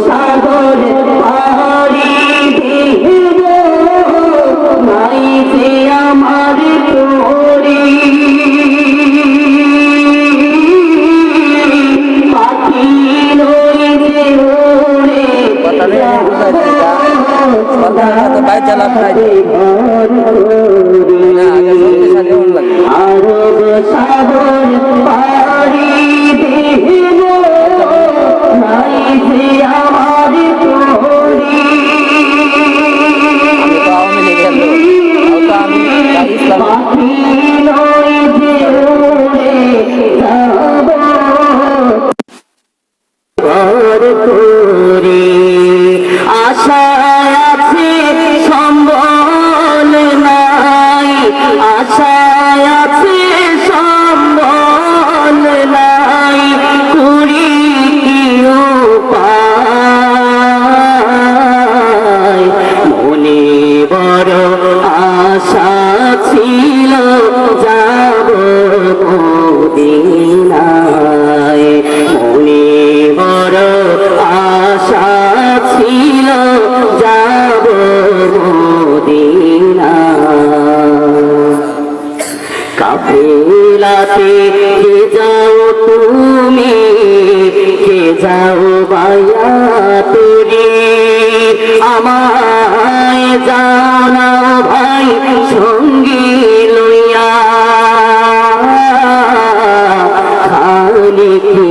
সাগরে পাহাড়ি ভিড় নাই যে আমার তোরি পাখি নইরে ওরে আরব সাগর পাহাড়ি করে আশা নীলাতে কে যাও তুমি? কে যাও বায়া তুরি আমায় জানাও ভাই সঙ্গী লইয়া। খালি কি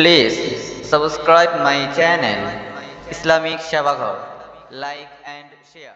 Please subscribe my channel Islamic Shabaghar. Like and share.